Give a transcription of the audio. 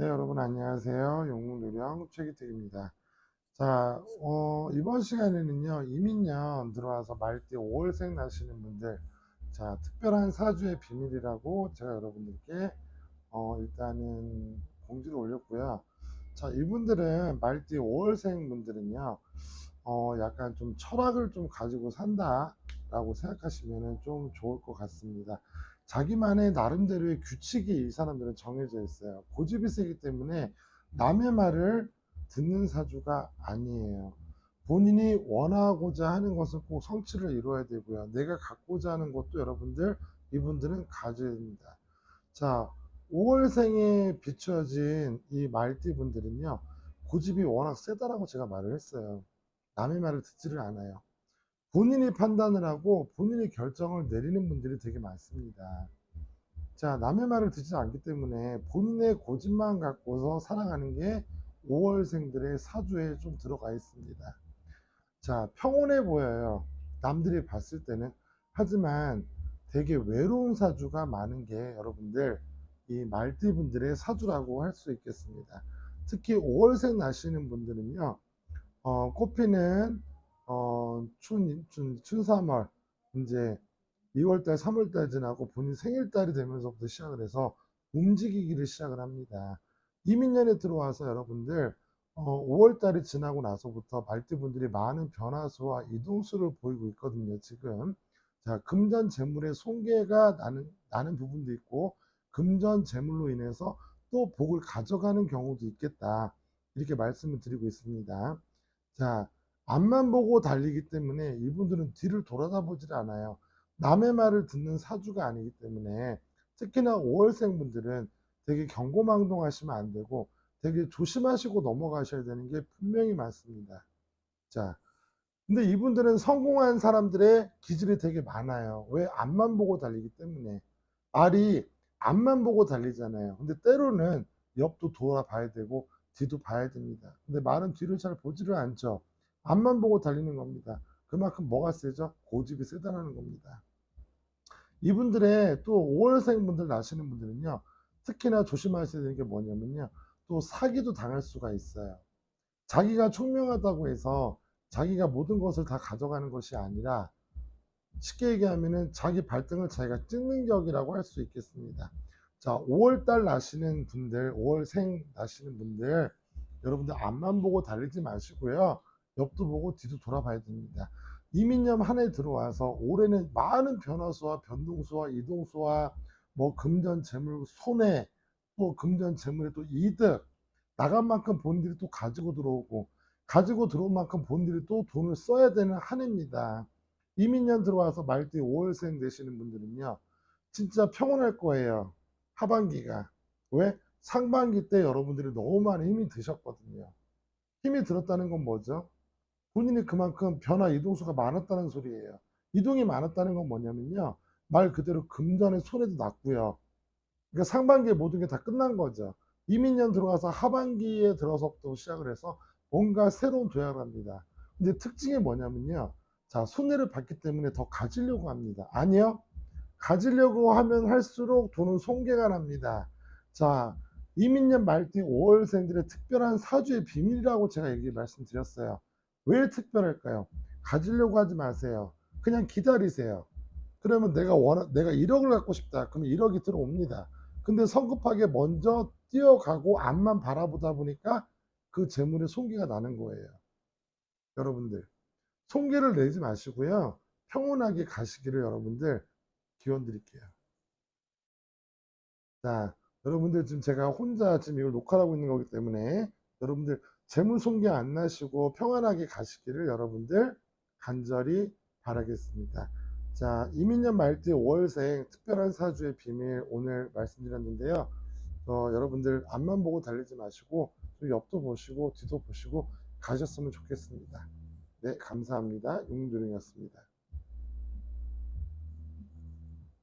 네, 여러분 안녕하세요. 용무누령 최기택입니다. 자, 어, 이번 시간에는요, 이민년 들어와서 말띠 5월생 나시는 분들, 자, 특별한 사주의 비밀이라고 제가 여러분들께, 어, 일단은 공지를 올렸고요. 자, 이분들은 말띠 5월생 분들은요, 어, 약간 좀 철학을 좀 가지고 산다라고 생각하시면 좀 좋을 것 같습니다. 자기만의 나름대로의 규칙이 이 사람들은 정해져 있어요. 고집이 세기 때문에 남의 말을 듣는 사주가 아니에요. 본인이 원하고자 하는 것은 꼭 성취를 이루어야 되고요. 내가 갖고자 하는 것도 여러분들 이분들은 가져야 됩니다. 자, 5월생에 비춰진 이 말띠 분들은요. 고집이 워낙 세다라고 제가 말을 했어요. 남의 말을 듣지를 않아요. 본인이 판단을 하고 본인이 결정을 내리는 분들이 되게 많습니다. 자, 남의 말을 듣지 않기 때문에 본인의 고집만 갖고서 살아가는 게 5월생들의 사주에 좀 들어가 있습니다. 자, 평온해 보여요. 남들이 봤을 때는. 하지만 되게 외로운 사주가 많은 게 여러분들 이 말띠 분들의 사주라고 할 수 있겠습니다. 특히 5월생 나시는 분들은요, 어, 꽃피는 어, 춘, 춘, 춘 3월, 이제 2월달, 3월달 지나고 본인 생일달이 되면서부터 시작을 해서 움직이기를 시작을 합니다. 이민년에 들어와서 여러분들, 어, 5월달이 지나고 나서부터 말띠분들이 많은 변화수와 이동수를 보이고 있거든요, 지금. 자, 금전 재물의 손괴가 나는, 나는 부분도 있고, 금전 재물로 인해서 또 복을 가져가는 경우도 있겠다. 이렇게 말씀을 드리고 있습니다. 자, 앞만 보고 달리기 때문에 이분들은 뒤를 돌아다보질 않아요. 남의 말을 듣는 사주가 아니기 때문에 특히나 5월생 분들은 되게 경고망동 하시면 안 되고 되게 조심하시고 넘어가셔야 되는 게 분명히 많습니다. 자, 근데 이분들은 성공한 사람들의 기질이 되게 많아요. 왜? 앞만 보고 달리기 때문에. 말이 앞만 보고 달리잖아요. 근데 때로는 옆도 돌아봐야 되고 뒤도 봐야 됩니다. 근데 말은 뒤를 잘 보지를 않죠. 앞만 보고 달리는 겁니다. 그만큼 뭐가 세죠? 고집이 세다는 겁니다. 이분들의 또 5월생 분들 나시는 분들은요, 특히나 조심하셔야 되는 게 뭐냐면요, 또 사기도 당할 수가 있어요. 자기가 총명하다고 해서 자기가 모든 것을 다 가져가는 것이 아니라 쉽게 얘기하면은 자기 발등을 자기가 찍는 격이라고 할 수 있겠습니다. 자, 5월달 나시는 분들, 5월생 나시는 분들, 여러분들 앞만 보고 달리지 마시고요. 옆도 보고 뒤도 돌아봐야 됩니다. 이민년 한해 들어와서 올해는 많은 변화수와 변동수와 이동수와 뭐 금전 재물 손해 또 금전 재물의 또 이득 나간 만큼 본인들이 또 가지고 들어오고 가지고 들어온 만큼 본인들이 또 돈을 써야 되는 한 해입니다. 이민년 들어와서 말띠 5월생 되시는 분들은요 진짜 평온할 거예요. 하반기가 왜? 상반기 때 여러분들이 너무 많은 힘이 드셨거든요. 힘이 들었다는 건 뭐죠? 본인이 그만큼 변화 이동수가 많았다는 소리예요. 이동이 많았다는 건 뭐냐면요. 말 그대로 금전의 손해도 났고요. 그러니까 상반기에 모든 게 다 끝난 거죠. 이민년 들어가서 하반기에 들어서부터 시작을 해서 뭔가 새로운 도약을 합니다. 근데 특징이 뭐냐면요. 자, 손해를 받기 때문에 더 가지려고 합니다. 아니요. 가지려고 하면 할수록 돈은 손괴가 납니다. 자, 이민년 말띠 5월생들의 특별한 사주의 비밀이라고 제가 얘기 말씀드렸어요. 왜 특별할까요? 가지려고 하지 마세요. 그냥 기다리세요. 그러면 내가 원 내가 1억을 갖고 싶다. 그러면 1억이 들어옵니다. 근데 성급하게 먼저 뛰어가고 앞만 바라보다 보니까 그 재물의 손괴가 나는 거예요. 여러분들 손괴를 내지 마시고요. 평온하게 가시기를 여러분들 기원 드릴게요. 자, 여러분들 지금 제가 혼자 지금 이걸 녹화를 하고 있는 거기 때문에 여러분들 재물 손괴 안 나시고 평안하게 가시기를 여러분들 간절히 바라겠습니다. 자, 이민년 말띠 5월생 특별한 사주의 비밀 오늘 말씀드렸는데요. 어, 여러분들 앞만 보고 달리지 마시고 좀 옆도 보시고 뒤도 보시고 가셨으면 좋겠습니다. 네, 감사합니다. 용두령이었습니다.